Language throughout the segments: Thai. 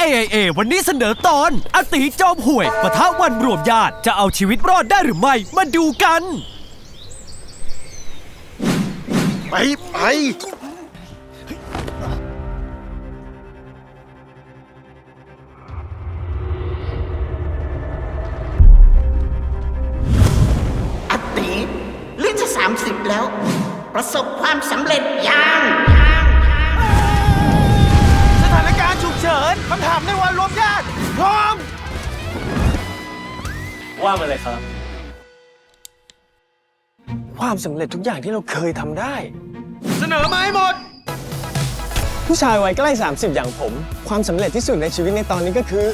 AIA วันนี้เสนอตอนอติจอมห่วยปะทะวันรวมญาติจะเอาชีวิตรอดได้หรือไม่ มาดูกัน ไปไปอติหรือจะ 30 แล้ว ประสบความสำเร็จยัง คำถามในวันรวมญาติพร้อม ว่ามาเลยครับ ความสำเร็จทุกอย่างที่เราเคยทำได้ เสนอมาให้หมด ผู้ชายวัยใกล้ 30 อย่างผม ความสำเร็จที่สุดในชีวิตในตอนนี้ก็คือ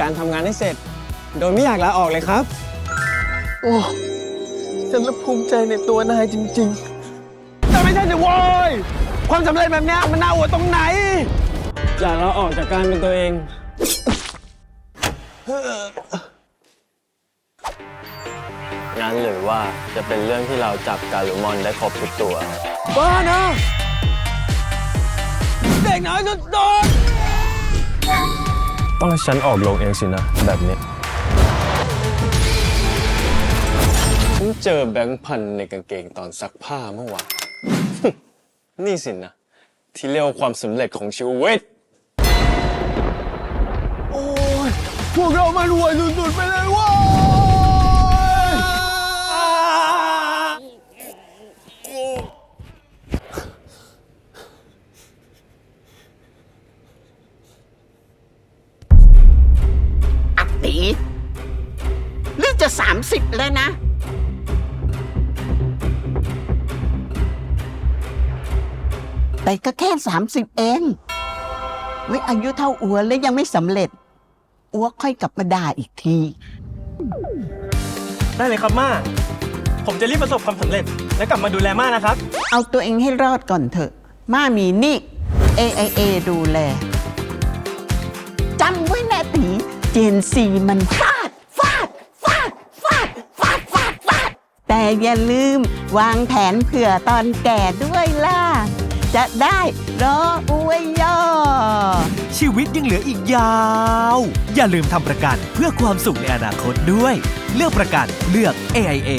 การทำงานให้เสร็จ โดยไม่อยากลาออกเลยครับ โอ้ฉันละภูมิใจในตัวนายจริง ๆ แต่ไม่ใช่สิโว้ยความสำเร็จแบบเนี้ยมันน่าอวดตรงไหน อยากลาออกจากการเป็นตัวเอง งั้นหรือว่าจะเป็นเรื่องที่เราจับกาลุมอนได้ครบทุกตัว บ้านะ เด็กน้อยสุดต้องให้ฉันออกลงเองสินะ แบบนี้ๆฉันเจอแบงค์พันในกางเกงตอนซักผ้าเมื่อวาน นี่สินะ ที่เรียกว่าความสำเร็จของชีวิต พวกเรามันรวยสุดๆไปเลยว้ยอติหรือจะ 30 แล้วนะ แต่ก็แค่ 30 เองไว้อายุเท่าอัวแล้วยังไม่สำเร็จ อัวค่อยกลับมาด่าอีกที ได้เลยครับม่า ผมจะรีบประสบความสำเร็จ และกลับมาดูแลม่านะครับ เอาตัวเองให้รอดก่อนเถอะม่ามีนี่ AIA ดูแลจำไว้นะตีเจนซีมันฟาดฟาดฟาดฟาดฟาดฟาดฟาดแต่อย่าลืมวางแผนเผื่อตอนแก่ด้วยล่ะ จะได้รออวยย่อ ชีวิตยังเหลืออีกยาว อย่าลืมทำประกันเพื่อความสุขในอนาคตด้วย เลือกประกันเลือก AIA